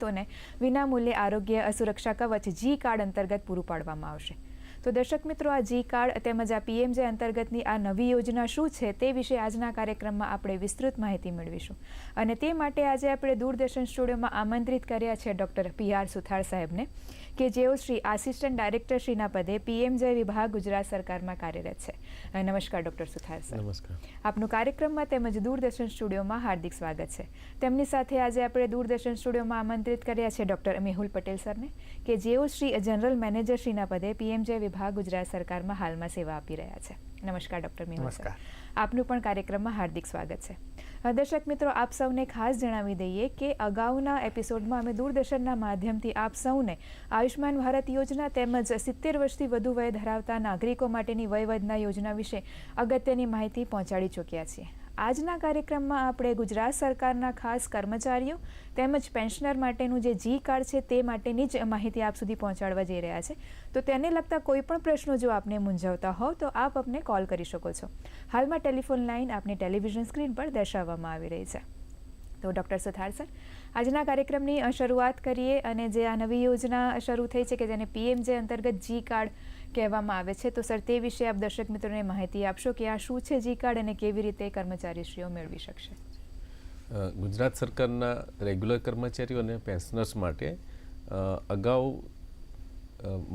તોને વિનામૂલ્યે આરોગ્ય અસુરક્ષા કવચ, જી કાર્ડ અંતર્ગત પૂરું પાડવામાં આવશે. તો દર્શક મિત્રો, આ જી કાર્ડ તેમજ આ પીએમજે અંતર્ગતની આ નવી યોજના શું છે તે વિશે આજના કાર્યક્રમમાં આપણે વિસ્તૃત માહિતી મેળવીશું. અને તે માટે આજે આપણે દૂરદર્શન સ્ટુડિયોમાં આમંત્રિત કર્યા છે ડૉક્ટર પી આર સુથાર સાહેબને. કે જેઓ શ્રી આસિસ્ટન્ટ ડાયરેક્ટરશ્રીના પદે પીએમજય વિભાગ ગુજરાત સરકારમાં કાર્યરત છે. નમસ્કાર ડૉક્ટર સુથાર સર. નમસ્કાર. આપનું કાર્યક્રમમાં તેમજ દૂરદર્શન સ્ટુડિયોમાં હાર્દિક સ્વાગત છે. તેમની સાથે આજે આપણે દૂરદર્શન સ્ટુડિયોમાં આમંત્રિત કર્યા છે ડૉક્ટર મેહુલ પટેલ સરને કે જેઓ શ્રી જનરલ મેનેજર શ્રીના પદે પીએમજય વિભાગ ગુજરાત સરકારમાં હાલમાં સેવા આપી રહ્યા છે. નમસ્કાર ડૉક્ટર મેહુલ સર. આપનું પણ કાર્યક્રમમાં હાર્દિક સ્વાગત છે. દર્શક મિત્રો, આપ સૌને ખાસ જણાવી દઈએ કે અગાઉના એપિસોડમાં અમે દૂરદર્શનના માધ્યમથી આપ સૌને આયુષ્માન ભારત યોજના તેમજ સિત્તેર વર્ષથી વધુ વય ધરાવતા નાગરિકો માટેની વયવધના યોજના વિશે અગત્યની માહિતી પહોંચાડી ચૂક્યા છીએ. આજના કાર્યક્રમમાં આપણે ગુજરાત સરકારના ખાસ કર્મચારીઓ તેમજ પેન્શનર માટેનું જે જી કાર્ડ છે તે માટેની જ માહિતી આપ સુધી પહોંચાડવા જઈ રહ્યા છે. તો તેને લગતા કોઈ પણ પ્રશ્નો જો આપને મૂંઝવતા હોવ તો આપ આપને કોલ કરી શકો છો. હાલમાં ટેલિફોન લાઇન આપની ટેલિવિઝન સ્ક્રીન પર દર્શાવવામાં આવી રહી છે. તો ડૉક્ટર સુથાર સર, આજના કાર્યક્રમની શરૂઆત કરીએ અને જે આ નવી યોજના શરૂ થઈ છે કે જેને પીએમજે અંતર્ગત જી કાર્ડ કહેવામાં આવે છે. તો સર, તે વિશે આપ દર્શક મિત્રોને માહિતી આપશો કે આ શું છે જી કાર્ડ અને કેવી રીતે કર્મચારીશ્રીઓ મેળવી શકશે? ગુજરાત સરકારના રેગ્યુલર કર્મચારીઓ અને પેન્શનર્સ માટે અગાઉ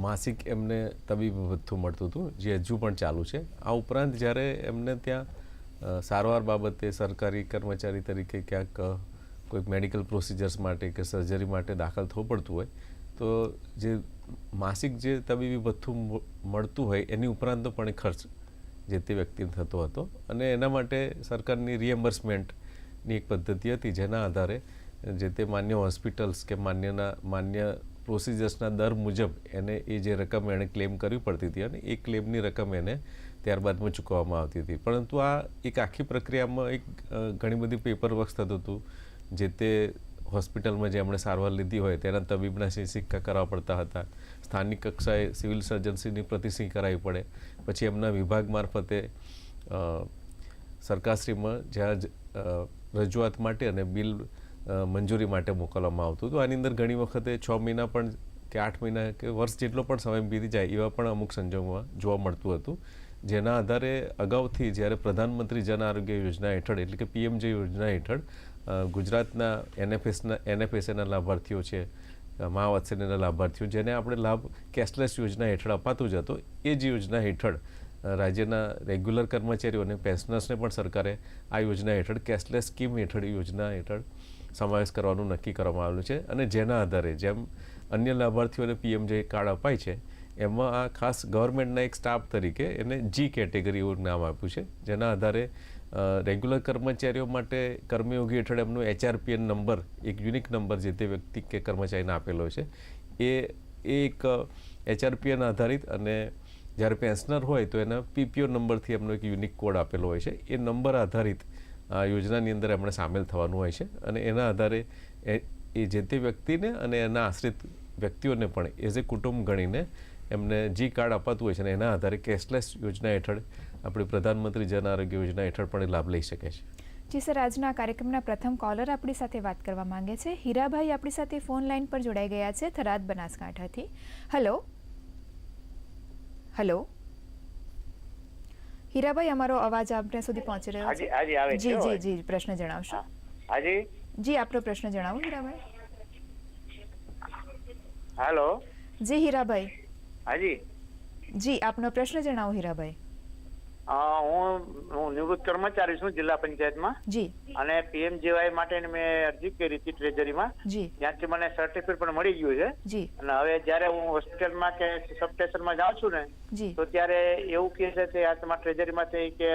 માસિક એમને તબીબ ભથ્થું મળતું હતું, જે હજુ પણ ચાલુ છે. આ ઉપરાંત જ્યારે એમને ત્યાં સારવાર બાબતે સરકારી કર્મચારી તરીકે ક્યાંક કોઈક મેડિકલ પ્રોસિજર્સ માટે કે સર્જરી માટે દાખલ થવું પડતું હોય, તો જે માસિક જે તબીબી ભથ્થું મળતું હોય એની ઉપરાંત પણ ખર્ચ જે તે વ્યક્તિને થતો હતો. અને એના માટે સરકારની રિએમ્બર્સમેન્ટની એક પદ્ધતિ હતી, જેના આધારે જે તે માન્ય હોસ્પિટલ્સ કે માન્યના, માન્ય પ્રોસિજર્સના દર મુજબ એને એ જે રકમ એણે ક્લેમ કરવી પડતી હતી અને એ ક્લેમની રકમ એને ત્યારબાદમાં ચૂકવવામાં આવતી હતી. પરંતુ આ એક આખી પ્રક્રિયામાં એક ઘણી બધી પેપર વર્ક થતું હતું, જે તે હોસ્પિટલમાં જે એમણે સારવાર લીધી હોય તેના તબીબના સિક્કા કરવા પડતા હતા. સ્થાનિક કક્ષાએ સિવિલ સર્જન્સીની પ્રતિસિંહ કરાવી પડે. પછી એમના વિભાગ મારફતે સરકારશ્રીમાં જ્યાં રજૂઆત માટે અને બિલ મંજૂરી માટે મોકલવામાં આવતું હતું. આની અંદર ઘણી વખતે છ મહિના પણ કે આઠ મહિના કે વર્ષ જેટલો પણ સમય બીતી જાય એવા પણ અમુક સંજોગોમાં જોવા મળતું હતું. જેના આધારે અગાઉથી જ્યારે પ્રધાનમંત્રી જન આરોગ્ય યોજના હેઠળ એટલે કે પીએમજે યોજના હેઠળ ગુજરાતના એનએફએસના એનએફએસએના લાભાર્થીઓ છે અ, મા વાત્સલ્યના લાભાર્થીઓ જેને આપણે લાભ કેશલેસ યોજના હેઠળ અપાતું જ હતો. એ જ યોજના હેઠળ રાજ્યના રેગ્યુલર કર્મચારીઓને પેન્શનર્સને પણ સરકારે આ યોજના હેઠળ કેશલેસ સ્કીમ હેઠળ યોજના હેઠળ સમાવેશ કરવાનું નક્કી કરવામાં આવેલું છે. અને જેના આધારે જેમ અન્ય લાભાર્થીઓને પીએમ જે કાર્ડ અપાય છે એમાં આ ખાસ ગવર્મેન્ટના એક સ્ટાફ તરીકે એને જી કેટેગરી એવું નામ આપ્યું છે. જેના આધારે રેગ્યુલર કર્મચારીઓ માટે કર્મયોગી હેઠળ એમનો એચઆરપીએન નંબર એક યુનિક નંબર જે તે વ્યક્તિ કે કર્મચારીને આપેલો છે, એ એક એચઆરપીએન આધારિત અને જ્યારે પેન્શનર હોય તો એના પીપીઓ નંબરથી એમનો એક યુનિક કોડ આપેલો હોય છે. એ નંબર આધારિત આ યોજનાની અંદર એમણે સામેલ થવાનું હોય છે અને એના આધારે એ જે તે વ્યક્તિને અને એના આશ્રિત વ્યક્તિઓને પણ એઝ એ કુટુંબ ગણીને એમને જી કાર્ડ અપાતું હોય છે અને એના આધારે કેશલેસ યોજના હેઠળ આપણી પ્રધાનમંત્રી જન આરોગ્ય યોજના હેઠળ પણ લાભ લઈ શકે છે. જી સર આજના કાર્યક્રમના પ્રથમ કોલર આપણી સાથે વાત કરવા માંગે છે. હીરાભાઈ આપણી સાથે ફોન લાઈન પર જોડાઈ ગયા છે થરાદ બનાસકાંઠાથી. હલો હલો હીરાભાઈ અમારો અવાજ આપને સુધી પહોંચી રહ્યો છે? જી જી જી પ્રશ્ન જણાવશો. હાજી? જી આપનો પ્રશ્ન જણાવો હીરાભાઈ. હેલો? જી હીરાભાઈ. હાજી? જી આપનો પ્રશ્ન જણાવો હીરાભાઈ. હું હું નિવૃત્ત કર્મચારી છું જિલ્લા પંચાયતમાં. જી. અને પીએમજીવાય માટે મેં અરજી કરી હતી ટ્રેજરીમાં જી. ત્યાંથી મને સર્ટિફિકેટ પણ મળી ગયું છે. જી. અને હવે જ્યારે હું હોસ્પિટલમાં કે સબસ્ટેશનમાં જાઉં છું ને તો ત્યારે એવું કહે છે કે આ તમારા ટ્રેજરીમાંથી કે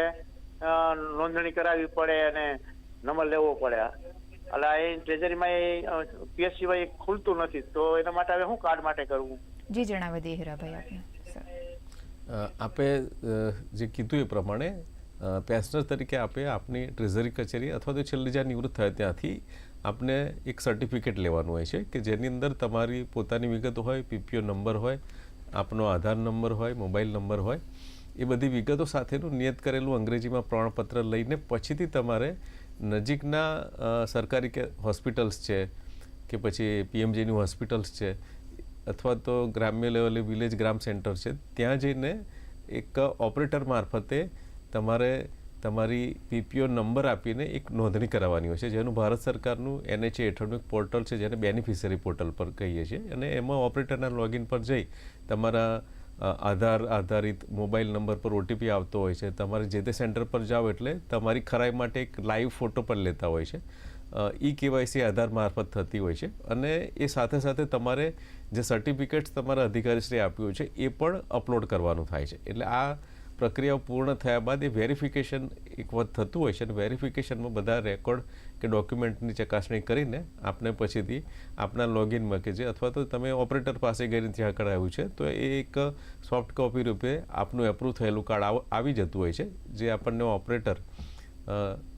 નોંધણી કરાવવી પડે અને નંબર લેવો પડે. એટલે એ ટ્રેજરીમાં એ પીએસસીવાય ખુલતું નથી. તો એના માટે હવે હું કાર્ડ માટે કરવું જી જણાવી દઈએ હીરાભાઈ આપને. આપે જે કીધું એ પ્રમાણે પેન્શનર તરીકે આપે આપની ટ્રેઝરી કચેરી અથવા તો છેલ્લે જ્યાં નિવૃત્ત થાય ત્યાંથી આપને એક સર્ટિફિકેટ લેવાનું હોય છે કે જેની અંદર તમારી પોતાની વિગત હોય પીપીઓ નંબર હોય, આપનો આધાર નંબર હોય, મોબાઈલ નંબર હોય, એ બધી વિગતો સાથેનું નિયત કરેલું અંગ્રેજીમાં પ્રમાણપત્ર લઈને પછીથી તમારે નજીકના સરકારી કે હોસ્પિટલ્સ છે કે પછી પીએમજેની હોસ્પિટલ્સ છે અથવા તો ગ્રામ્ય લેવલે વિલેજ ગ્રામ સેન્ટર છે, ત્યાં જઈને એક ઓપરેટર મારફતે તમારે તમારી પીપીઓ નંબર આપીને એક નોંધણી કરાવવાની હોય છે, જેનું ભારત સરકારનું એનએચએ હેઠળનું એક પોર્ટલ છે, જેને બેનિફિશરી પોર્ટલ પર કહીએ છીએ. અને એમાં ઓપરેટરના લોગિન પર જઈ તમારા આધાર આધારિત મોબાઈલ નંબર પર ઓટીપી આવતો હોય છે, તમારે જે તે સેન્ટર પર જાઓ એટલે તમારી ખરાઈ માટે એક લાઈવ ફોટો પણ લેતા હોય છે. ઈ કેવાયસી આધાર મારફત થતી હોય છે. અને એ સાથે સાથે તમારે જે સર્ટિફિકેટ્સ તમારા અધિકારીશ્રીએ આપ્યું છે, એ પણ અપલોડ કરવાનું થાય છે. એટલે આ પ્રક્રિયાઓ પૂર્ણ થયા બાદ એ વેરિફિકેશન એક વખત થતું હોય છે અને વેરિફિકેશનમાં બધા રેકોર્ડ કે ડોક્યુમેન્ટની ચકાસણી કરીને આપને પછીથી આપના લોગિનમાં કે જે અથવા તો તમે ઓપરેટર પાસે ગઈને ત્યાં કરાવ્યું છે, તો એ એક સોફ્ટ કોપી રૂપે આપનું એપ્રુવ થયેલું કાર્ડ આવી જતું હોય છે, જે આપણને ઓપરેટર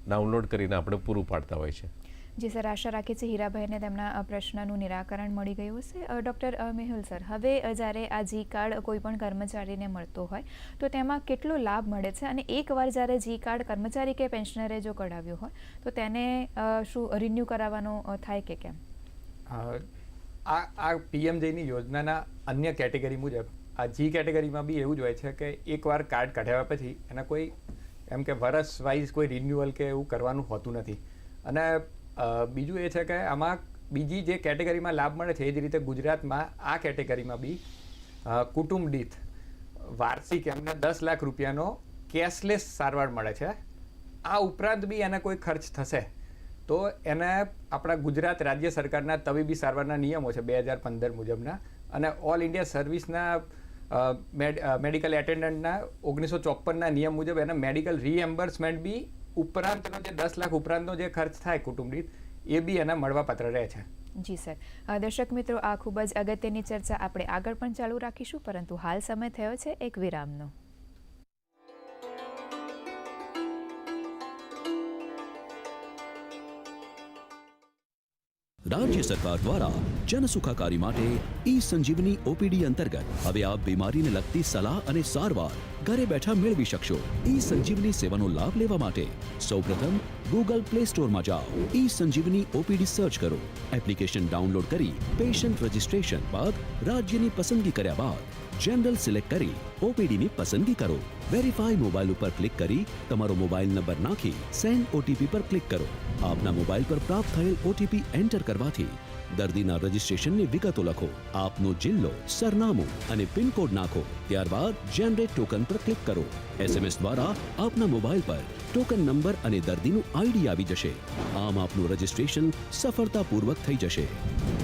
ડાઉનલોડ કરીને આપણે પૂરું પાડતા હોય છે. જી સર આશા રાખે છે હીરાભાઈને તેમના પ્રશ્નનું નિરાકરણ મળી ગયું હશે. ડૉક્ટર મેહુલ સર, હવે જ્યારે આ જી કાર્ડ કોઈ પણ કર્મચારીને મળતો હોય, તો તેમાં કેટલો લાભ મળે છે? અને એકવાર જ્યારે જી કાર્ડ કર્મચારી કે પેન્શનરે જો કઢાવ્યું હોય, તો તેને શું રિન્યૂ કરાવવાનો થાય કે કેમ? આ આ પીએમજેની યોજનાના અન્ય કેટેગરી મુજબ, આ જી કેટેગરીમાં બી એવું જ હોય છે કે એકવાર કાર્ડ કઢાવ્યા પછી એના કોઈ, એમ કે વરસ વાઇઝ કોઈ રિન્યુઅલ કે એવું કરવાનું હોતું નથી. અને બીજું એ છે કે આમાં બીજી જે કેટેગરીમાં લાભ મળે છે એ જ રીતે ગુજરાતમાં આ કેટેગરીમાં બી કુટુંબ દીઠ વાર્ષિક એમને દસ લાખ રૂપિયાનો કેશલેસ સારવાર મળે છે. આ ઉપરાંત બી એને કોઈ ખર્ચ થશે તો એને આપણા ગુજરાત રાજ્ય સરકારના તબીબી સારવારના નિયમો છે બે હજાર પંદર મુજબના અને ઓલ ઇન્ડિયા સર્વિસના મેડ મેડિકલ એટેન્ડન્ટના ઓગણીસો ચોપનના નિયમ મુજબ એને મેડિકલ રીએમ્બર્સમેન્ટ બી ઉપરાંતનો જે દસ લાખ ઉપરાંતનો જે ખર્ચ થાય કુટુંબ દીઠ એ બી એને મળવાપાત્ર રહે છે. જી સર. દર્શક મિત્રો, આ ખૂબ જ અગત્યની ચર્ચા. આપણે આગળ પણ ચાલુ રાખીશું, પરંતુ હાલ સમય થયો છે એક વિરામનો. રાજ્ય સરકાર દ્વારા જનસુખાકારી માટે ઈ સંજીવની ઓપીડી અંતર્ગત હવે આપ બીમારીને લગતી સલાહ અને સારવાર ઘરે બેઠા મેળવી શકશો. ઈ સંજીવની સેવાનો લાભ લેવા માટે સૌપ્રથમ ગૂગલ પ્લે સ્ટોરમાં જાઓ. ઈ સંજીવની ઓપીડી સર્ચ કરો. એપ્લિકેશન ડાઉનલોડ કરી પેશન્ટ રજિસ્ટ્રેશન બાદ રાજ્યની પસંદગી કર્યા બાદ જનરલ સિલેક્ટ કરી ઓપીડીની પસંદગી કરો. વેરીફાઈ મોબાઈલ ઉપર ક્લિક કરી તમારો મોબાઈલ નંબર નાખી સેન્ડ ઓટીપી પર ક્લિક કરો. આપના મોબાઈલ પર પ્રાપ્ત થયેલ ઓટીપી એન્ટર કરવાથી દર્દીના રજિસ્ટ્રેશનની વિગતો લખો, આપનો જિલ્લો, સરનામું અને પિનકોડ નાખો. ત્યારબાદ જનરેટ ટોકન પર ક્લિક કરો. એસએમએસ દ્વારા આપના મોબાઈલ પર ટોકન નંબર અને દર્દીનું આઈડી આવી જશે. આમ આપનું રજિસ્ટ્રેશન સફળતાપૂર્વક થઈ જશે.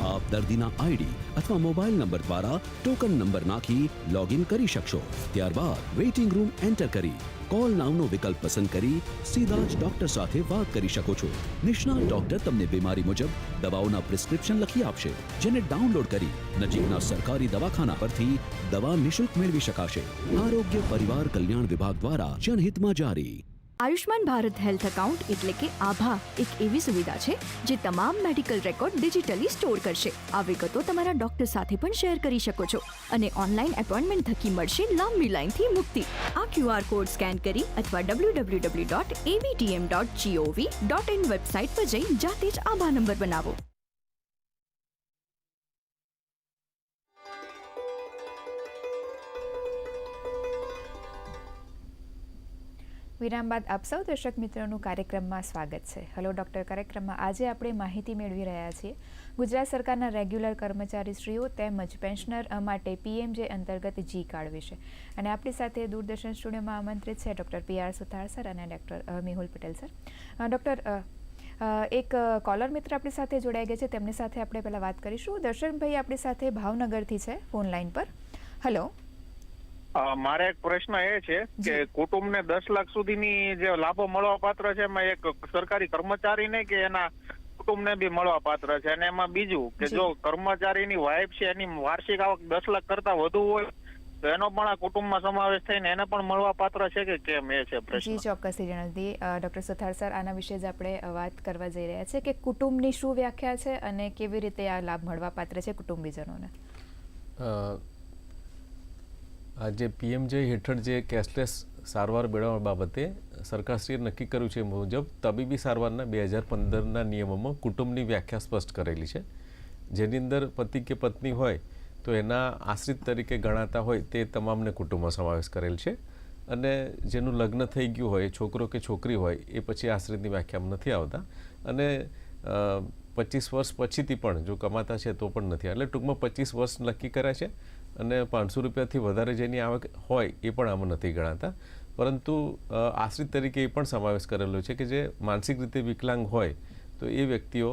આપ દર્દીના આઈડી અથવા મોબાઈલ નંબર દ્વારા ટોકન નંબર નાખી લોગિન કરી શકશો. ત્યારબાદ વેઇટિંગ રૂમ એન્ટર કરી. કોલ નામનો વિકલ્પ પસંદ કરી સીધા જ ડોક્ટર સાથે વાત કરી શકો છો. નિષ્ણાત ડોક્ટર તમને બીમારી મુજબ દવાઓના પ્રિસ્ક્રિપ્શન લખી આપશે, જેને ડાઉનલોડ કરી નજીકના સરકારી દવાખાના પરથી દવા નિશુલ્ક મેળવી શકાશે. આરોગ્ય પરિવાર કલ્યાણ વિભાગ દ્વારા જનહિતમાં જારી. આયુષ્માન ભારત હેલ્થ એકાઉન્ટ એટલે કે આભા એક એવી સુવિધા છે જે તમામ મેડિકલ રેકોર્ડ ડિજિટલી સ્ટોર કરશે. આ વિગતો તમારા ડોક્ટર સાથે પણ શેર કરી શકો છો અને ઓનલાઈન એપોઇન્ટમેન્ટ થકી મળશે લાંબી લાઈનથી મુક્તિ. આ ક્યુઆર કોડ સ્કેન કરી અથવા W dot AVTM dot GOV dot in website પર જઈ જાતે જ આભા નંબર બનાવો. વિરામ બાદ આપ સૌ દર્શક મિત્રોનું કાર્યક્રમમાં સ્વાગત છે. હલો ડૉક્ટર કાર્યક્રમમાં આજે આપણે માહિતી મેળવી રહ્યા છીએ. ગુજરાત સરકારના રેગ્યુલર કર્મચારીશ્રીઓ તેમજ પેન્શનર માટે પીએમજે અંતર્ગત જી કાર્ડ વિશે અને આપણી સાથે દૂરદર્શન સ્ટુડિયોમાં આમંત્રિત છે doctor P R Suthar sir અને doctor Mehul Patel sir. Doctor એક કોલર મિત્ર આપણી સાથે જોડાઈ ગયા છે. તેમની સાથે આપણે પહેલાં વાત કરીશું. દર્શનભાઈ આપણી સાથે ભાવનગરથી છે ફોન લાઈન પર. હલો મારે એક પ્રશ્ન એ છે કે. કુટુંબને દસ લાખ સુધીની જે લાભો મળવા પાત્ર છે એમાં એક સરકારી કર્મચારીને કે એના કુટુંબને બી મળવા પાત્ર છે? અને એમાં બીજું કે જી. કર્મચારીની વાઇફ છે એની વાર્ષિક આવક દસ લાખ કરતા વધુ હોય તો એનો પણ આ કુટુંબમાં સમાવેશ થઈને એને પણ મળવા પાત્ર છે કે કેમ? એ છે પ્રશ્ન. જી ચોક્કસથી જણાવી દઈએ. ડૉક્ટર સુથાર સર આના વિશે જ આપણે વાત કરવા જઈ રહ્યા છે કે કુટુંબની શું વ્યાખ્યા છે અને કેવી રીતે આ લાભ મળવા પાત્ર છે કુટુંબીજનોને? જે પીએમજે હેઠળ જે કેશલેસ સારવાર મેળવવા બાબતે સરકારશ્રીએ નક્કી કર્યું છે મુજબ તબીબી સારવારના બે હજાર પંદરના નિયમોમાં કુટુંબની વ્યાખ્યા સ્પષ્ટ કરેલી છે. જેની અંદર પતિ કે પત્ની હોય તો એના આશ્રિત તરીકે ગણાતા હોય તે તમામને કુટુંબમાં સમાવેશ કરેલ છે. અને જેનું લગ્ન થઈ ગયું હોય, છોકરો કે છોકરી હોય, એ પછી આશ્રિતની વ્યાખ્યામાં નથી આવતા. અને પચીસ વર્ષ પછીથી પણ જો કમાતા છે તો પણ નથી. એટલે ટૂંકમાં પચીસ વર્ષ નક્કી કર્યા છે. અને પાંચસો રૂપિયાથી વધારે જેની આવક હોય એ પણ આમાં નથી ગણાતા. પરંતુ આશ્રિત તરીકે એ પણ સમાવેશ કરેલો છે કે જે માનસિક રીતે વિકલાંગ હોય, તો એ વ્યક્તિઓ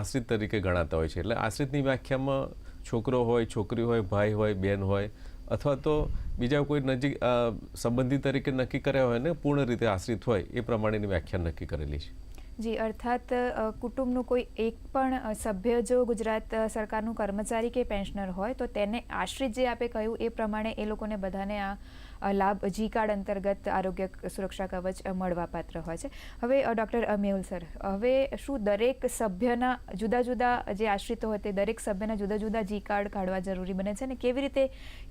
આશ્રિત તરીકે ગણાતા હોય છે. એટલે આશ્રિતની વ્યાખ્યામાં છોકરો હોય, છોકરી હોય, ભાઈ હોય, બેન હોય, અથવા તો બીજા કોઈ નજીક સંબંધી તરીકે નક્કી કર્યા હોય ને પૂર્ણ રીતે આશ્રિત હોય, એ પ્રમાણેની વ્યાખ્યા નક્કી કરેલી છે. જી, અર્થાત કુટુંબનું કોઈ એક પણ સભ્ય જો ગુજરાત સરકારનું કર્મચારી કે પેન્શનર હોય, તો તેને આશ્રિત જે આપે કહ્યું, એ પ્રમાણે એ લોકોને બધાને આ લાભ જી કાર્ડ અંતર્ગત આરોગ્ય સુરક્ષા કવચ મળવાપાત્ર હોય છે. હવે ડૉક્ટર મેહુલ સર, હવે શું દરેક સભ્યના જુદા જુદા જે આશ્રિતો હોય તે દરેક સભ્યના જુદા જુદા જી કાર્ડ કાઢવા જરૂરી બને છે? ને કેવી રીતે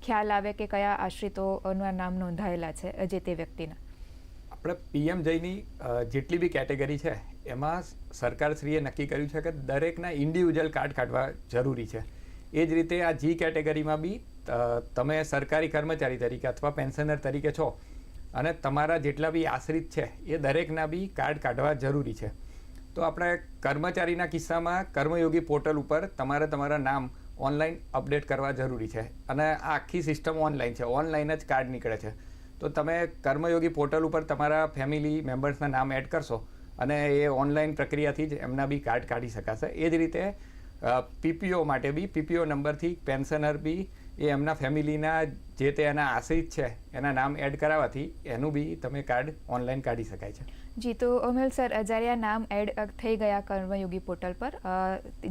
ખ્યાલ આવે કે કયા આશ્રિતોના નામ નોંધાયેલા છે જે તે વ્યક્તિના? આપણે પીએમ જયની જેટલી બી કેટેગરી છે, એમાં સરકારશ્રીએ નક્કી કર્યું છે કે દરેકના ઇન્ડિવિજ્યુઅલ કાર્ડ કાઢવા જરૂરી છે. એ જ રીતે આ જી કેટેગરીમાં બી તમે સરકારી કર્મચારી તરીકે અથવા પેન્શનર તરીકે છો અને તમારા જેટલા બી આશ્રિત છે, એ દરેકના બી કાર્ડ કાઢવા જરૂરી છે. તો આપણે કર્મચારીના કિસ્સામાં કર્મયોગી પોર્ટલ ઉપર તમારે તમારા નામ ઓનલાઈન અપડેટ કરવા જરૂરી છે અને આ આખી સિસ્ટમ ઓનલાઈન છે ઓનલાઈન જ કાર્ડ નીકળે છે. તો તમે કર્મયોગી પોર્ટલ ઉપર તમારા ફેમિલી મેમ્બર્સના નામ એડ કરશો અને એ ઓનલાઈન પ્રક્રિયાથી જ એમના બી કાર્ડ કાઢી શકાશે. એ જ રીતે પીપીઓ માટે બી પીપીઓ નંબરથી પેન્શનર બી એ એમના ફેમિલીના જે તે એના આશ્રિત છે, એના નામ એડ કરાવવાથી એનું બી તમે કાર્ડ ઓનલાઈન કાઢી શકાય છે. જી, તો અમલ સર, જ્યારે આ નામ એડ થઈ ગયા કર્મયોગી પોર્ટલ પર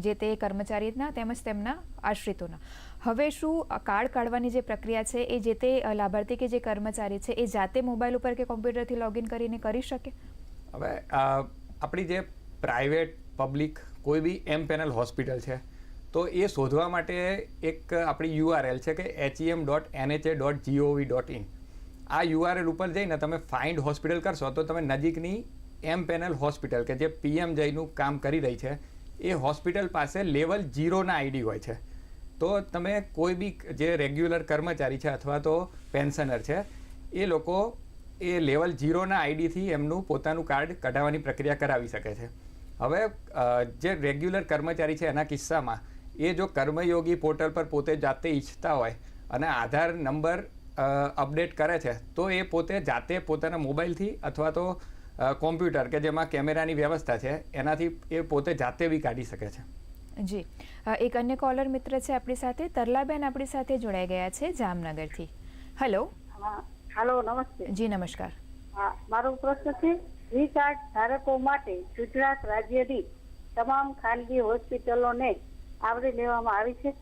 જે તે કર્મચારીના તેમજ તેમના આશ્રિતોના હવે શું કાર્ડ કાઢવાની જે પ્રક્રિયા છે, એ જે તે લાભાર્થી કે જે કર્મચારી છે, એ જાતે મોબાઈલ ઉપર કે કોમ્પ્યુટરથી લોગિન કરીને કરી શકે? હવે આપણી જે પ્રાઇવેટ, પબ્લિક, કોઈ બી એમ પેનલ હોસ્પિટલ છે, તો એ શોધવા માટે એક આપણી યુઆરએલ છે કે HEM dot NHA dot GOV dot in. આ યુઆરએલ ઉપર જઈને તમે ફાઇન્ડ હોસ્પિટલ કરશો, તો તમે નજીકની એમ પેનલ હોસ્પિટલ કે જે પીએમ જયનું કામ કરી રહી છે, એ હોસ્પિટલ પાસે લેવલ જીરોના આઈડી હોય છે. તો તમે કોઈ બી જે રેગ્યુલર કર્મચારી છે અથવા તો પેન્શનર છે, એ લોકો એ લેવલ ઝીરોના આઈડીથી એમનું પોતાનું કાર્ડ કઢાવવાની પ્રક્રિયા કરાવી શકે છે. હવે જે રેગ્યુલર કર્મચારી છે એના કિસ્સામાં એ જો કર્મયોગી પોર્ટલ પર પોતે જાતે ઈચ્છતા હોય અને આધાર નંબર અપડેટ કરે છે, તો એ પોતે જાતે પોતાના મોબાઈલથી અથવા તો કોમ્પ્યુટર કે જેમાં કેમેરાની વ્યવસ્થા છે, એનાથી એ પોતે જાતે બી કાઢી શકે છે. જી. એક અન્ય કોલર મિત્ર છે આપણી સાથે. તરલાબેન આપણી સાથે જોડાઈ ગયા છે જામનગરથી. હેલો હા હાલો નમસ્તે. જી નમસ્કાર. હા મારો પ્રશ્ન છે વી કાર્ડ ધારકો માટે ગુજરાત રાજ્યની તમામ ખાનગી હોસ્પિટલોને આવરી લેવામાં આવી છે?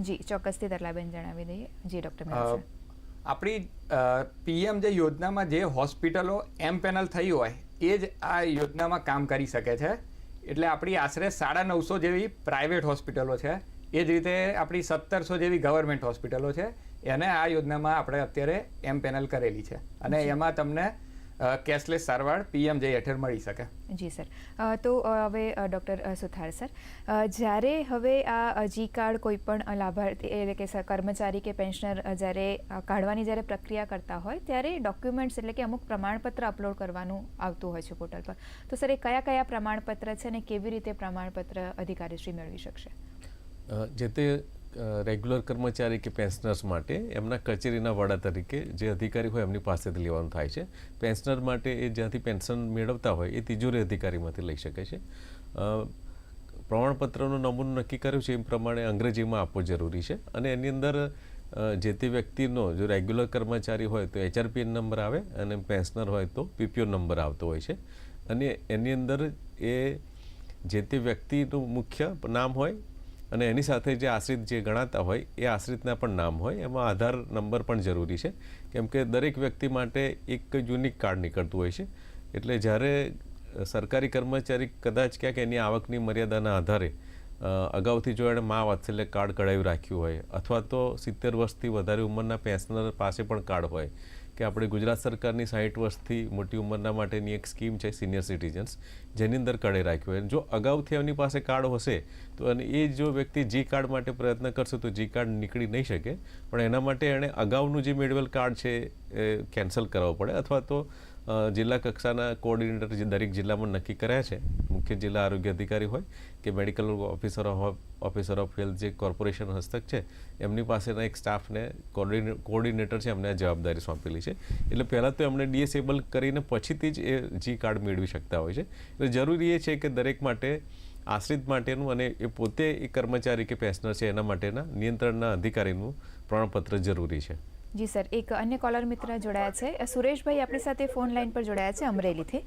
જી ચોક્કસથી તરલાબેન જણાવી દઈએ. જી ડૉક્ટર આપણી પીએમ જે યોજનામાં જે હોસ્પિટલો એમ પેનલ થઈ હોય એ જ આ યોજનામાં કામ કરી શકે છે. એટલે આપણી આશરે સાડા નવસો જેવી પ્રાઇવેટ હોસ્પિટલો છે. એ જ રીતે આપણી સત્તરસો જેવી ગવર્મેન્ટ હોસ્પિટલો છે. એને આ યોજનામાં આપણે અત્યારે એમ પેનલ કરેલી છે. અને એમાં તમને કેશલેસ સારવાર પીએમ જે હેઠળ મળી શકે. જી સર. તો હવે ડૉક્ટર અ, સુથાર સર. જ્યારે હવે આ જી કાર્ડ કોઈ પણ લાભાર્થી એટલે કે કર્મચારી કે પેન્શનર જ્યારે કાઢવાની જ્યારે પ્રક્રિયા કરતા હોય ત્યારે ડોક્યુમેન્ટ્સ એટલે કે અમુક પ્રમાણપત્ર અપલોડ કરવાનું આવતું હોય છે પોર્ટલ પર. તો સર એ કયા કયા પ્રમાણપત્ર છે અને કેવી રીતે પ્રમાણપત્ર અધિકારીશ્રી મેળવી શકશે? જે તે રેગ્યુલર કર્મચારી કે પેન્શનર્સ માટે એમના કચેરીના વડા તરીકે જે અધિકારી હોય એમની પાસેથી લેવાનું થાય છે. પેન્શનર માટે એ જ્યાંથી પેન્શન મેળવતા હોય એ તિજોરી અધિકારીમાંથી લઈ શકે છે. પ્રમાણપત્રનો નમૂનો નક્કી કર્યો છે એ પ્રમાણે અંગ્રેજીમાં આપવો જરૂરી છે અને એની અંદર જે તે વ્યક્તિનો જો રેગ્યુલર કર્મચારી હોય તો એચઆરપીએન નંબર આવે અને પેન્શનર હોય તો પીપીઓ નંબર આવતો હોય છે. અને એની અંદર એ જે તે વ્યક્તિનું મુખ્ય નામ હોય અને એની સાથે જે આશ્રિત જે ગણાતા હોય, એ આશ્રિતના પણ નામ હોય. એમાં આધાર નંબર પણ જરૂરી છે. કેમ કે દરેક વ્યક્તિ માટે એક યુનિક કાર્ડ નીકળતું હોય છે. એટલે જ્યારે સરકારી કર્મચારી કદાચ ક્યાંક એની આવકની મર્યાદાના આધારે અગાઉથી જો એણે મા વાત્સલ્ય કાર્ડ કઢાવી રાખ્યું હોય, અથવા તો સિત્તેર વર્ષથી વધારે ઉંમરના પેન્શનર પાસે પણ કાર્ડ હોય કે આપણે ગુજરાત સરકારની સાહીઠ વર્ષથી મોટી ઉંમરના માટેની એક સ્કીમ છે સિનિયર સિટીઝન્સ, જેની અંદર કડે રાખ્યો હોય. જો અગાઉથી એમની પાસે કાર્ડ હશે, તો અને એ જો વ્યક્તિ જી કાર્ડ માટે પ્રયત્ન કરશે, તો જી કાર્ડ નીકળી નહીં શકે. પણ એના માટે એણે અગાઉનું જે મેળવેલ કાર્ડ છે, એ કેન્સલ કરાવવું પડે. અથવા તો જિલ્લા કક્ષાના કોઓર્ડિનેટર જે દરેક જિલ્લામાં નક્કી કર્યા છે, મુખ્ય જિલ્લા આરોગ્ય અધિકારી હોય કે medical officer of officer of health જે કોર્પોરેશન હસ્તક છે, એમની પાસેના એક સ્ટાફને કોઓર્ડિને કોઓર્ડિનેટર છે, એમને આ જવાબદારી સોંપેલી છે. એટલે પહેલાં તો એમણે ડીએસેબલ કરીને પછીથી જ એ જી કાર્ડ મેળવી શકતા હોય છે. એટલે જરૂરી એ છે કે દરેક માટે આશ્રિત માટેનું અને એ પોતે એ કર્મચારી કે પેન્શનર છે, એના માટેના નિયંત્રણના અધિકારીનું પ્રમાણપત્ર જરૂરી છે. જી સર એક અન્ય કોલર મિત્ર જોડાયા છે. સુરેશભાઈ આપણી સાથે ફોન લાઈન પર જોડાયા છે અમરેલીથી.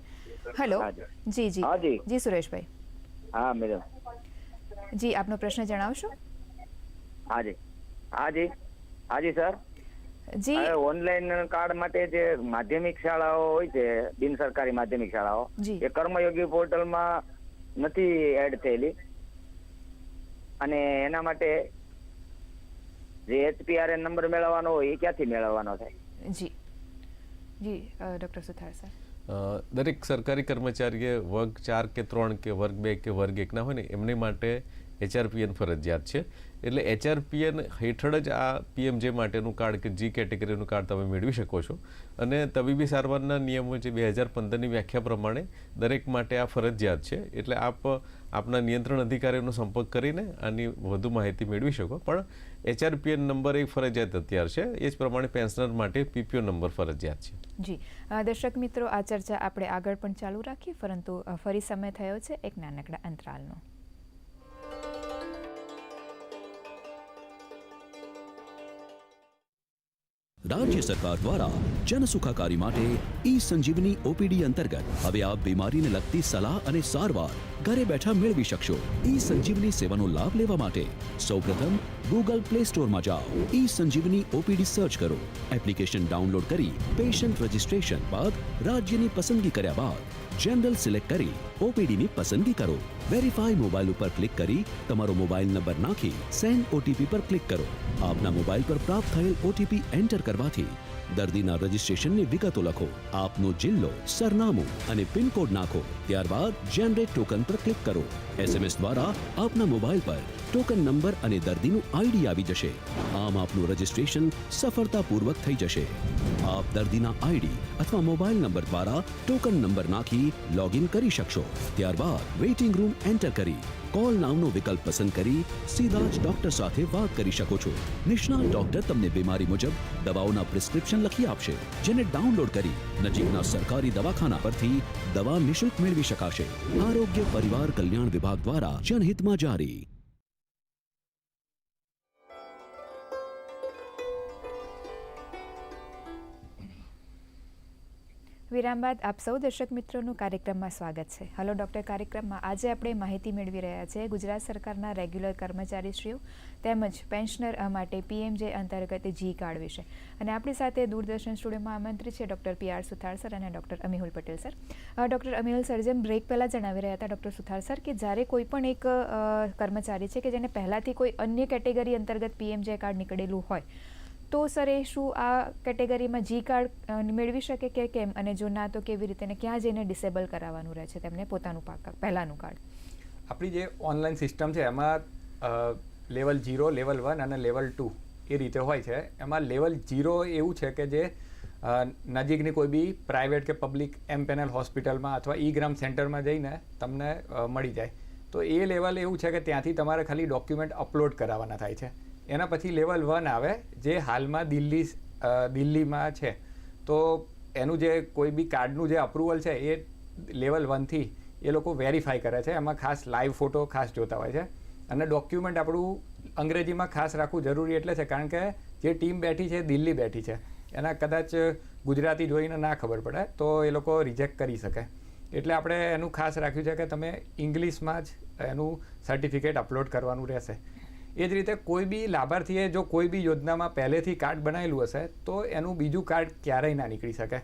હેલો જી. જી. જી. સુરેશભાઈ. હા મેડમ જી આપનો પ્રશ્ન જણાવશો? હાજી હાજી હાજી સર. જી. ઓનલાઈન કાર્ડ માટે જે માધ્યમિક શાળાઓ હોય છે બિન સરકારી માધ્યમિક શાળાઓ જી. એ કર્મયોગી પોર્ટલમાં નથી એડ થયેલી. અને એના માટે જે એચપીઆરએન નંબર મેળવવાનો હોય એ ક્યાંથી મેળવવાનો થાય? જી. જી ડોક્ટર સુથાર સર દરેક સરકારી કર્મચારીએ વર્ગ ચાર કે ત્રણ કે વર્ગ બે કે વર્ગ એકના હોય ને એમની માટે એચઆરપીએન ફરજિયાત છે. એટલે એચઆરપીએન હેઠળ જ આ પીએમજે માટેનું કાર્ડ કે જી કેટેગરીનું કાર્ડ તમે મેળવી શકો છો. અને તબીબી સારવારના નિયમો જે બે હજાર પંદરની વ્યાખ્યા પ્રમાણે દરેક માટે આ ફરજિયાત છે. એટલે આપ આપના નિયંત્રણ અધિકારીનો સંપર્ક કરીને આની વધુ માહિતી મેળવી શકો. પણ એચઆરપીએન નંબર એક ફરજિયાત અત્યાર છે. એ જ પ્રમાણે પેન્શનર માટે પીપીઓ નંબર ફરજિયાત છે. જી. દર્શક મિત્રો આ ચર્ચા આપણે આગળ પણ ચાલુ રાખીએ પરંતુ ફરી સમય થયો છે એક નાનકડા અંતરાલનો. રાજ્ય સરકાર દ્વારા જન સુખાકારી માટે ઈ સંજીવની ઓપીડી અંતર્ગત હવે આ બીમારીને લગતી સલાહ અને સારવાર ઘરે બેઠા મેળવી શકશો. ઈ સંજીવની સેવાનો લાભ લેવા માટે સૌપ્રથમ ગૂગલ પ્લે સ્ટોરમાં જાઓ. ઈ સંજીવની ઓપીડી સર્ચ કરો. એપ્લિકેશન ડાઉનલોડ કરી પેશન્ટ રજિસ્ટ્રેશન બાદ રાજ્યની પસંદગી કર્યા બાદ જનરલ સિલેક્ટ કરી ઓપીડીની પસંદગી કરો. વેરીફાઈ મોબાઈલ ઉપર ક્લિક કરી તમારો મોબાઈલ નંબર નાખી સેન્ડ ઓટીપી પર ક્લિક કરો. આપના મોબાઈલ પર પ્રાપ્ત થયેલ ઓટીપી એન્ટર કરવાથી દર્દીના રજિસ્ટ્રેશનની વિગતો લખો. આપનો જિલ્લો, સરનામું અને પિનકોડ નાખો. ત્યારબાદ જનરેટ ટોકન પર ક્લિક કરો. એસએમએસ દ્વારા આપના મોબાઈલ પર ટોકન નંબર અને દર્દીનું આઈડી આવી જશે. આમ આપનું રજિસ્ટ્રેશન સફળતાપૂર્વક થઈ જશે. આપ દર્દીના આઈડી અથવા મોબાઈલ નંબર દ્વારા ટોકન નંબર નાખી લોગિન કરી શકશો. ત્યારબાદ વેઇટિંગ રૂમ એન્ટર કરી, કોલ નામનો વિકલ્પ પસંદ કરી, સીધા જ ડોક્ટર સાથે વાત કરી શકો છો. નિષ્ણાત ડોક્ટર તમને બીમારી મુજબ દવાઓના પ્રિસ્ક્રિપ્શન લખી આપશે, જેને ડાઉનલોડ કરી નજીકના સરકારી દવાખાના પરથી દવા નિશુલ્ક મેળવી શકાશે. આરોગ્ય પરિવાર કલ્યાણ વિભાગ દ્વારા જનહિતમાં જારી. વિરામ બાદ આપ સૌ દર્શક મિત્રોનું કાર્યક્રમમાં સ્વાગત છે. હલો, ડૉક્ટર કાર્યક્રમમાં આજે આપણે માહિતી મેળવી રહ્યા છે. ગુજરાત સરકારના રેગ્યુલર કર્મચારીશ્રીઓ તેમજ પેન્શનર માટે પીએમજે અંતર્ગત જી કાર્ડ વિશે અને આપણી સાથે દૂરદર્શન સ્ટુડિયોમાં આમંત્રિત છે doctor P R Suthar sir અને doctor Amihul Patel sir. Doctor Amihul sir, જેમ બ્રેક પહેલાં જણાવી રહ્યા હતા ડૉક્ટર સુથાર સર કે જ્યારે કોઈ પણ એક કર્મચારી છે કે જેને પહેલાંથી કોઈ અન્ય કેટેગરી અંતર્ગત પીએમજે કાર્ડ નીકળેલું હોય તો સર એ શું આ કેટેગરીમાં જી કાર્ડ મેળવી શકે કે કેમ? અને જો ના, તો કેવી રીતે? ને ક્યાં જઈને ડિસેબલ કરાવવાનું રહે છે તેમને પોતાનું પહેલાંનું કાર્ડ? આપણી જે ઓનલાઈન સિસ્ટમ છે, એમાં લેવલ જીરો લેવલ વન અને લેવલ ટુ એ રીતે હોય છે. એમાં લેવલ જીરો એવું છે કે જે નજીકની કોઈ બી પ્રાઇવેટ કે પબ્લિક એમ પેનલ હોસ્પિટલમાં અથવા ઈ ગ્રામ સેન્ટરમાં જઈને તમને મળી જાય. તો એ લેવલ એવું છે કે ત્યાંથી તમારે ખાલી ડોક્યુમેન્ટ અપલોડ કરાવવાના થાય છે. એના પછી લેવલ વન આવે, જે હાલમાં દિલ્હી દિલ્હીમાં છે. તો એનું જે કોઈ બી કાર્ડનું જે અપ્રુવલ છે, એ લેવલ વનથી એ લોકો વેરીફાઈ કરે છે. એમાં ખાસ લાઈવ ફોટો ખાસ જોતા હોય છે. અને ડોક્યુમેન્ટ આપણું અંગ્રેજીમાં ખાસ રાખવું જરૂરી એટલે છે, કારણ કે જે ટીમ બેઠી છે દિલ્હી બેઠી છે. એના કદાચ ગુજરાતી જોઈને ના ખબર પડે, તો એ લોકો રિજેક્ટ કરી શકે. એટલે આપણે એનું ખાસ રાખ્યું છે કે તમે ઇંગ્લિશમાં જ એનું સર્ટિફિકેટ અપલોડ કરવાનું રહેશે. એ જ રીતે કોઈ બી લાભાર્થીએ જો કોઈ બી યોજનામાં પહેલેથી કાર્ડ બનાવેલું હશે, તો એનું બીજું કાર્ડ ક્યારેય ના નીકળી શકે.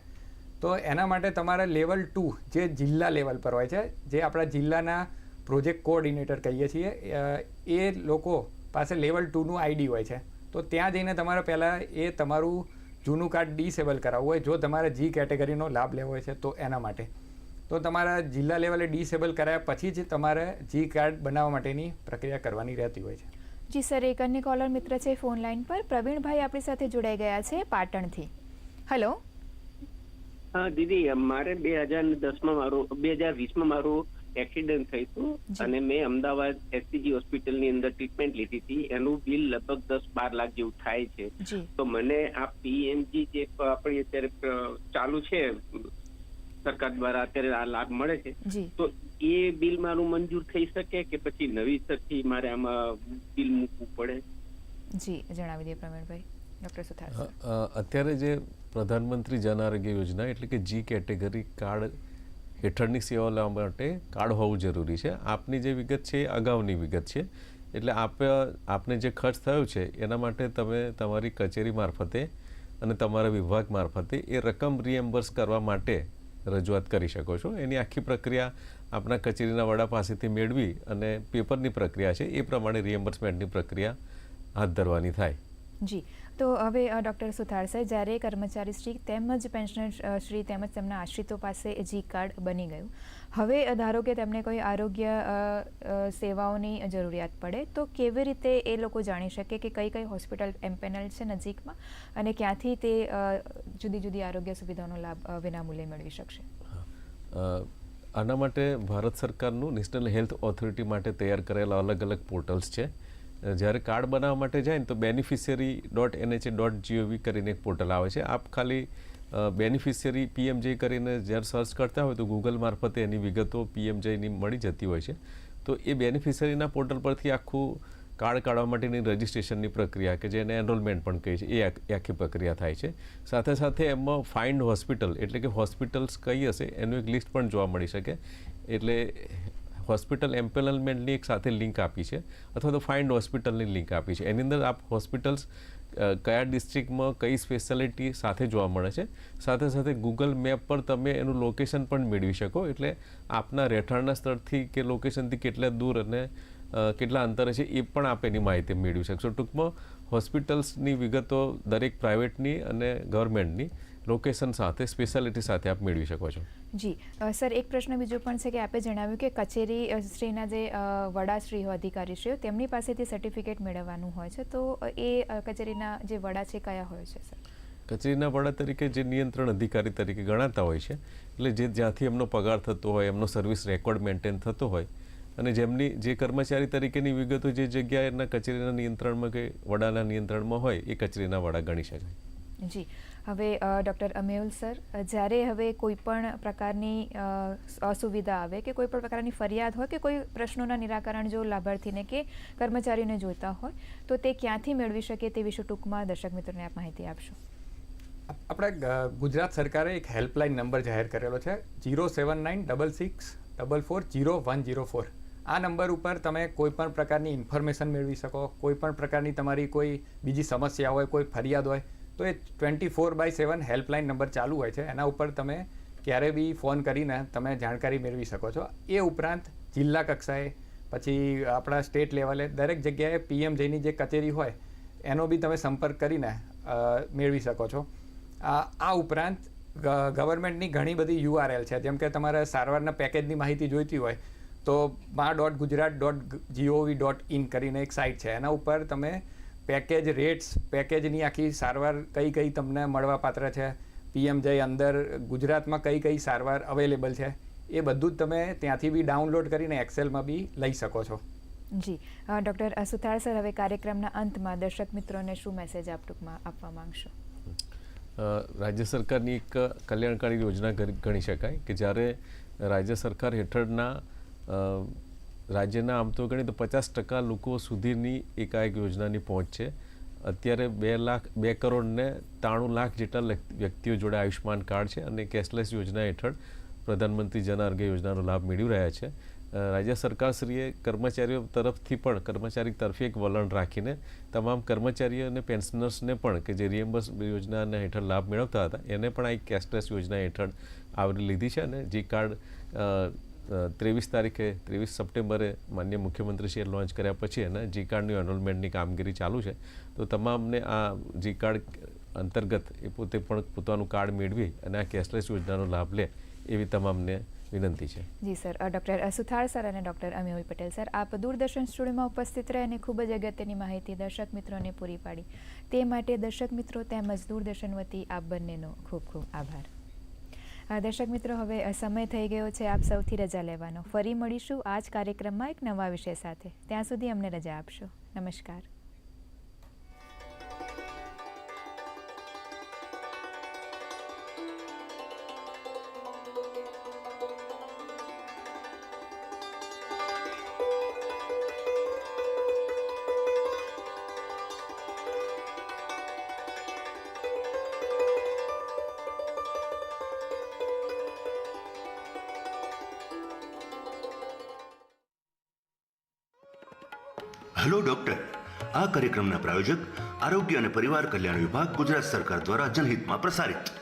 તો એના માટે તમારે લેવલ ટુ જે જિલ્લા લેવલ પર હોય છે, જે આપણા જિલ્લાના પ્રોજેક્ટ કોઓર્ડિનેટર કહીએ છીએ એ લોકો પાસે લેવલ ટુનું આઈડી હોય છે. તો ત્યાં જઈને તમારે પહેલાં એ તમારું જૂનું કાર્ડ ડિસેબલ કરાવવું હોય, જો તમારે જી કેટેગરીનો લાભ લેવો હોય છે, તો એના માટે. તો તમારા જિલ્લા લેવલે ડિસેબલ કરાયા પછી જ તમારે જી કાર્ડ બનાવવા માટેની પ્રક્રિયા કરવાની રહેતી હોય છે. જી સર એક અન્ય કોલર મિત્ર છે ફોન લાઈન પર. પ્રવીણભાઈ આપણી સાથે જોડાઈ ગયા છે પાટણથી. હેલો હા દીદી મારે બે હજાર દસમાં મારું બે હજાર વીસમાં મારું એક્સિડન્ટ થયું હતું અને મેં અમદાવાદ એસસીજી હોસ્પિટલની અંદર ટ્રીટમેન્ટ લીધી હતી. એનું બિલ લગભગ દસ બાર લાખ જેવું થાય છે. તો મને આ પીએમજી જે આપણી અત્યારે ચાલુ છે સરકાર દ્વારા અત્યારે આ લાભ મળે છે. તો એ બિલ મારું મંજૂર થઈ શકે કે પછી નવી સરથી મારે આમાં બિલ મૂકવું પડે? જી જણાવી દઈએ પ્રવીણભાઈ ડોક્ટર સુથાર અત્યારે જે પ્રધાનમંત્રી જન આરોગ્ય યોજના એટલે કે જી કેટેગરી કાર્ડ હેઠળની સેવા લેવા માટે કાર્ડ હોવું જરૂરી છે. આપની જે વિગત છે એ અગાઉની વિગત છે. એટલે આપ આપને જે ખર્ચ થયો છે એના માટે તમે તમારી કચેરી મારફતે અને તમારા વિભાગ મારફતે એ રકમ રિએમ્બર્સ કરવા માટે રજૂઆત કરી શકો છો. એની આખી પ્રક્રિયા આપણા કચેરીના વડા પાસેથી મેળવી અને પેપરની પ્રક્રિયા છે એ પ્રમાણે રિએમ્બર્સમેન્ટની પ્રક્રિયા હાથ ધરવાની થાય. જી. તો હવે ડૉક્ટર સુથાર સર જ્યારે કર્મચારી શ્રી તેમજ પેન્શનર શ્રી તેમજ તેમના આશ્રિતો પાસે જી કાર્ડ બની ગયું. હવે ધારો કે તેમને કોઈ આરોગ્ય સેવાઓની જરૂરિયાત પડે તો કેવી રીતે એ લોકો જાણી શકે કે કઈ કઈ હોસ્પિટલ એમ્પેનલ છે નજીકમાં અને ક્યાંથી તે જુદી જુદી આરોગ્ય સુવિધાઓનો લાભ વિનામૂલ્યે મેળવી શકશે? આના માટે ભારત સરકારનું નેશનલ હેલ્થ ઓથોરિટી માટે તૈયાર કરેલા અલગ અલગ પોર્ટલ્સ છે. જ્યારે કાર્ડ બનાવવા માટે જાય ને તો beneficiary dot NHA dot GOV કરીને એક પોર્ટલ આવે છે. આપ ખાલી બેનિફિશિયરી પીએમજે કરીને જ્યારે સર્ચ કરતા હોય તો ગૂગલ મારફતે એની વિગતો પીએમજેની મળી જતી હોય છે. તો એ બેનિફિશિયરીના પોર્ટલ પરથી આખું કાર્ડ કાઢવા માટેની રજિસ્ટ્રેશનની પ્રક્રિયા કે જેને એનરોલમેન્ટ પણ કહે છે, એ આખી પ્રક્રિયા થાય છે. સાથે સાથે એમાં ફાઇન્ડ હોસ્પિટલ એટલે કે હોસ્પિટલ્સ કઈ હશે એનું એક લિસ્ટ પણ જોવા મળી શકે. એટલે હોસ્પિટલ એમ્પેનલમેન્ટની એક સાથે લિંક આપી છે, અથવા તો ફાઇન્ડ હોસ્પિટલની લિંક આપી છે. એની અંદર આપ હોસ્પિટલ્સ કયા ડિસ્ટ્રિક્ટમાં કઈ સ્પેશિયાલિટી સાથે જોવા મળે છે. સાથે સાથે ગૂગલ મેપ પર તમે એનું લોકેશન પણ મેળવી શકો. એટલે આપના રહેઠાણના સ્થળથી કે લોકેશનથી કેટલા દૂર અને કેટલા અંતરે છે એ પણ આપ એની માહિતી મેળવી શકશો. ટૂંકમાં હોસ્પિટલ્સની વિગતો દરેક પ્રાઇવેટની અને ગવર્મેન્ટની લોકેશન સાથે સ્પેશિયાલિટી સાથે આપ મેળવી શકો છો. જી. સર એક પ્રશ્ન બીજો પણ છે કે આપે જણાવ્યું કે કચેરી શ્રીના જે વડાશ્રીઓ વડાશ્રી અધિકારીશ્રીઓ તેમની પાસેથી સર્ટિફિકેટ મેળવવાનું હોય છે. તો એ કચેરીના જે વડા છે કયા હોય છે સર? કચેરીના વડા તરીકે જે નિયંત્રણ અધિકારી તરીકે ગણાતા હોય છે એટલે જે જ્યાંથી એમનો પગાર થતો હોય એમનો સર્વિસ રેકોર્ડ મેન્ટેન થતો હોય અને જેમની જે કર્મચારી તરીકેની વિગતો જે જગ્યાએ એના કચેરીના નિયંત્રણમાં કે વડાના નિયંત્રણમાં હોય એ કચેરીના વડા ગણી શકાય. જી. હવે ડૉક્ટર અમેઉલ સર જ્યારે હવે કોઈ પણ પ્રકારની અસુવિધા આવે કે કોઈ પણ પ્રકારની ફરિયાદ હોય કે કોઈ પ્રશ્નોના નિરાકરણ જો લાભાર્થીને કે કર્મચારીને જોઈતા હોય તો તે ક્યાંથી મેળવી શકે તે વિશે ટૂંકમાં દર્શક મિત્રોને આપ માહિતી આપશો. આપણા ગુજરાત સરકારે એક હેલ્પલાઇન નંબર જાહેર કરેલો છે zero seven nine double six double four zero one zero four. આ નંબર ઉપર તમે કોઈ પણ પ્રકારની ઇન્ફોર્મેશન મેળવી શકો કોઈ પણ પ્રકારની તમારી કોઈ બીજી સમસ્યા હોય, કોઈ ફરિયાદ હોય, તો એ twenty four by seven helpline number ચાલુ હોય છે. એના ઉપર તમે ક્યારે બી ફોન કરીને તમે જાણકારી મેળવી શકો છો. એ ઉપરાંત જિલ્લા કક્ષાએ, પછી આપણા સ્ટેટ લેવલે, દરેક જગ્યાએ પીએમજેની જે કચેરી હોય, એનો બી તમે સંપર્ક કરીને મેળવી શકો છો. આ ઉપરાંત ગવર્મેન્ટની ઘણી બધી યુઆરએલ છે. જેમ કે તમારે સારવારના પેકેજની માહિતી જોઈતી હોય તો મા dot Gujarat dot GOV dot in કરીને એક સાઇટ છે. એના ઉપર તમે પેકેજ રેટ્સ પેકેજની આખી સારવાર કઈ કઈ તમને મળવાપાત્ર છે? પીએમ જય અંદર ગુજરાતમાં કઈ કઈ સારવાર અવેલેબલ છે? એ બધું જ તમે ત્યાંથી બી ડાઉનલોડ કરીને એક્સેલમાં બી લઈ શકો છો. જી. ડૉક્ટર સુથાર સર હવે કાર્યક્રમના અંતમાં દર્શક મિત્રોને શું મેસેજ આપ ટૂંકમાં આપવા માંગશો? રાજ્ય સરકારની એક કલ્યાણકારી યોજના ગણી શકાય કે જ્યારે રાજ્ય સરકાર હેઠળના રાજ્યના આમ તો ગણી તો પચાસ ટકા લોકો સુધીની એકાએક યોજનાની પહોંચ છે. અત્યારે બે લાખ, બે કરોડને ત્રાણું લાખ જેટલા વ્યક્તિઓ જોડે આયુષ્યમાન કાર્ડ છે અને કેશલેસ યોજના હેઠળ પ્રધાનમંત્રી જન આરોગ્ય યોજનાનો લાભ મેળવી રહ્યા છે. રાજ્ય સરકારશ્રીએ કર્મચારીઓ તરફથી પણ, કર્મચારી તરફી એક વલણ રાખીને તમામ કર્મચારીઓ અને પેન્શનર્સને પણ કે જે રિએમ્બર્સ યોજનાના હેઠળ લાભ મેળવતા હતા, એને પણ આ એક કેશલેસ યોજના હેઠળ આવરી લીધી છે અને જે કાર્ડ ત્રેવીસ તારીખે, ત્રેવીસ સપ્ટેમ્બરે માન્ય મુખ્યમંત્રીશ્રીએ લોન્ચ કર્યા પછી એના જી કાર્ડની એનરોલમેન્ટની કામગીરી ચાલુ છે. તો તમામને આ જી કાર્ડ અંતર્ગત એ પોતે પણ પોતાનું કાર્ડ મેળવી અને આ કેશલેસ યોજનાનો લાભ લે એવી તમામને વિનંતી છે. Ji sir. Doctor Suthar sir અને ડૉક્ટર અમીહુલ પટેલ સર, આપ દૂરદર્શન સ્ટુડિયોમાં ઉપસ્થિત રહે અને ખૂબ જ અગત્યની માહિતી દર્શક મિત્રોને પૂરી પાડી. તે માટે દર્શક મિત્રો તેમજ દૂરદર્શન વતી આપ બંનેનો ખૂબ ખૂબ આભાર. દર્શક મિત્રો, હવે સમય થઈ ગયો છે આપ સૌથી રજા લેવાનો. ફરી મળીશું આ જ કાર્યક્રમમાં એક નવા વિષય સાથે. ત્યાં સુધી અમને રજા આપશો. નમસ્કાર. કાર્યક્રમના પ્રાયોજક આરોગ્ય અને પરિવાર કલ્યાણ વિભાગ ગુજરાત સરકાર દ્વારા જનહિતમાં પ્રસારિત.